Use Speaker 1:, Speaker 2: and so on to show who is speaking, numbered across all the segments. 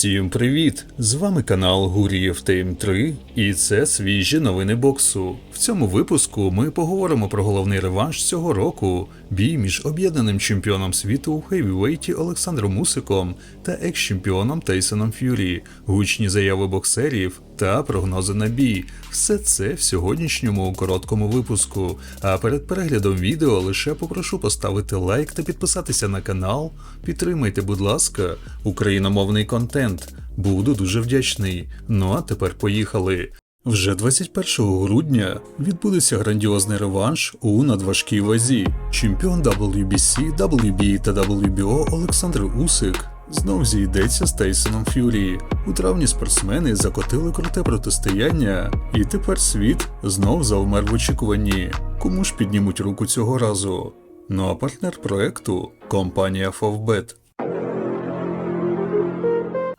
Speaker 1: Всім привіт! З вами канал Гурієв Тейм 3 і це свіжі новини боксу. В цьому випуску ми поговоримо про головний реванш цього року бій між об'єднаним чемпіоном світу у хейвівейті Олександром Мусиком та екс-чемпіоном Тейсоном Ф'юрі, гучні заяви боксерів та прогнози на бій. Все це в сьогоднішньому короткому випуску. А перед переглядом відео лише попрошу поставити лайк та підписатися на канал. Підтримайте, будь ласка, україномовний контент. Буду дуже вдячний. Ну а тепер поїхали. Вже 21 грудня відбудеться грандіозний реванш у надважкій вазі. Чемпіон WBC, WBA та WBO Олександр Усик знов зійдеться з Тейсоном Ф'юрі. У травні спортсмени закотили круте протистояння, і тепер світ знов завмер в очікуванні. Кому ж піднімуть руку цього разу? Ну а партнер проекту компанія Favbet.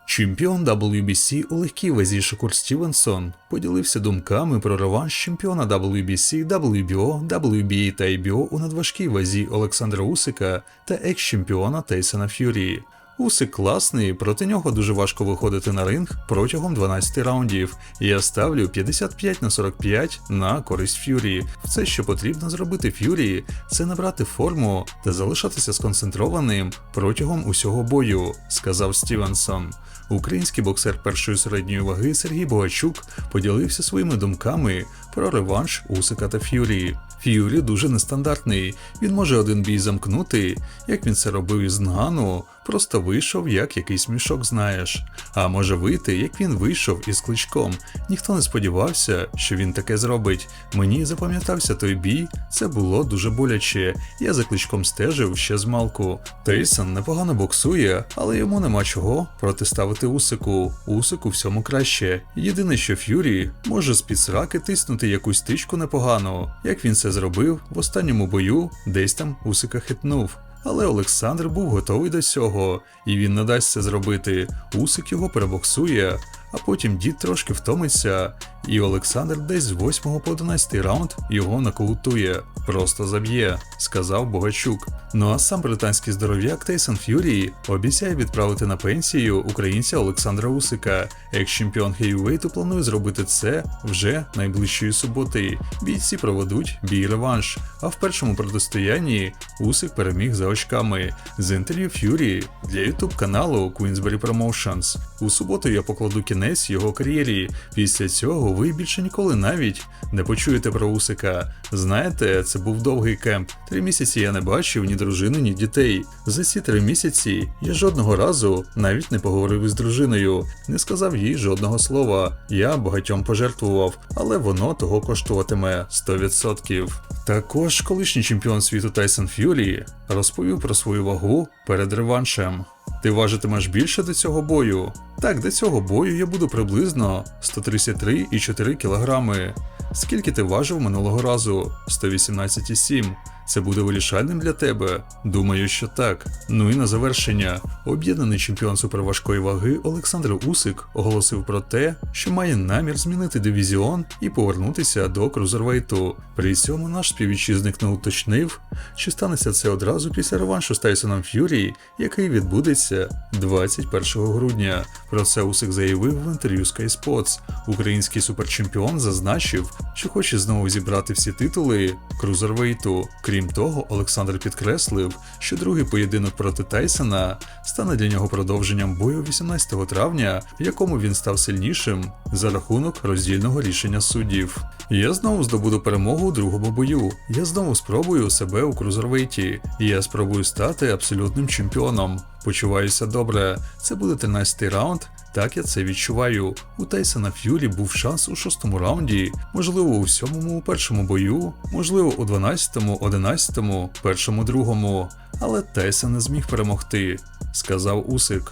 Speaker 1: Чемпіон WBC у легкій вазі Шакур Стівенсон поділився думками про реванш чемпіона WBC, WBO, WBA та IBO у надважкій вазі Олександра Усика та екс-чемпіона Тейсона Ф'юрі. Усик класний, проти нього дуже важко виходити на ринг протягом 12 раундів. Я ставлю 55 на 45 на користь Ф'юрі. Все, що потрібно зробити Ф'юрі, це набрати форму та залишатися сконцентрованим протягом усього бою, сказав Стівенсон. Український боксер першої середньої ваги Сергій Богачук поділився своїми думками про реванш Усика та Ф'юрі. Ф'юрі дуже нестандартний. Він може один бій замкнути, як він це робив із Нгану, просто вийшов як якийсь мішок, знаєш. А може вийти, як він вийшов із кличком. Ніхто не сподівався, що він таке зробить. Мені запам'ятався той бій, це було дуже боляче. Я за кличком стежив ще з малку. Тейсон непогано боксує, але йому нема чого протиставити Усику. Усику всьому краще. Єдине, що Ф'юрі може з-під сраки тиснути якусь тичку непогану, як він це зробив в останньому бою, десь там Усика хитнув. Але Олександр був готовий до цього, і він не дасть це зробити. Усик його перебоксує, а потім дід трошки втомиться, і Олександр десь з 8 по 11 раунд його нокаутує, просто заб'є, сказав Богачук. Ну а сам британський здоров'як Тейсон Ф'юрі обіцяє відправити на пенсію українця Олександра Усика. Екс-чемпіон Хейвейту планує зробити це вже найближчої суботи. Бійці проведуть бій реванш. А в першому протистоянні Усик переміг за очками. З інтерв'ю Ф'юрі для ютуб каналу Queensberry Promotions. У суботу я покладу кінець його кар'єрі. Після цього ви більше ніколи навіть не почуєте про Усика. Знаєте, це був довгий кемп. Три місяці я не бачив ні дружини, ні дітей. За ці три місяці я жодного разу навіть не поговорив із дружиною, не сказав їй жодного слова. Я багатьом пожертвував, але воно того коштуватиме 100%. Також колишній чемпіон світу Тайсон Ф'юрі розповів про свою вагу перед реваншем. Ти важитимеш більше до цього бою? Так, до цього бою я буду приблизно 133,4 кг. Скільки ти важив минулого разу? 118,7. Це буде вирішальним для тебе? Думаю, що так. Ну і на завершення, об'єднаний чемпіон суперважкої ваги Олександр Усик оголосив про те, що має намір змінити дивізіон і повернутися до крузервейту. При цьому наш співвітчизник не уточнив, чи станеться це одразу після реваншу з Тайсоном Ф'юрі, який відбудеться 21 грудня. Про це Усик заявив в інтерв'ю Sky Sports. Український суперчемпіон зазначив, що хоче знову зібрати всі титули крузервейту. Крім того, Олександр підкреслив, що другий поєдинок проти Тайсона стане для нього продовженням бою 18 травня, в якому він став сильнішим за рахунок роздільного рішення суддів. Я знову здобуду перемогу у другому бою. Я знову спробую себе у крузервейті. Я спробую стати абсолютним чемпіоном. Почуваюся добре. Це буде 13-й раунд. Так я це відчуваю. У Тайсона Ф'юрі був шанс у шостому раунді, можливо, у сьомому першому бою, можливо, у 12-му, 11-му, першому, другому. Але Тайсон не зміг перемогти, сказав Усик.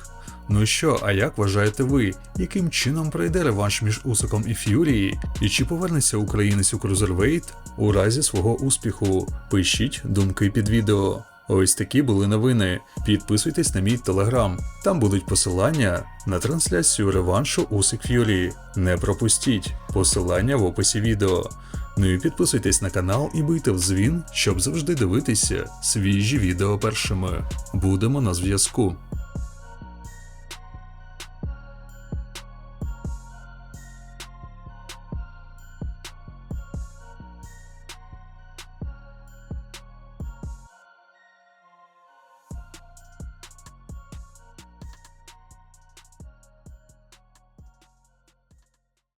Speaker 1: Ну що, а як вважаєте ви, яким чином пройде реванш між Усиком і Ф'юрі? І чи повернеться українець у Крузервейт у разі свого успіху? Пишіть думки під відео. Ось такі були новини. Підписуйтесь на мій телеграм. Там будуть посилання на трансляцію реваншу Усик Ф'юрі. Не пропустіть посилання в описі відео. Ну і підписуйтесь на канал і бийте в дзвін, щоб завжди дивитися свіжі відео першими. Будемо на зв'язку.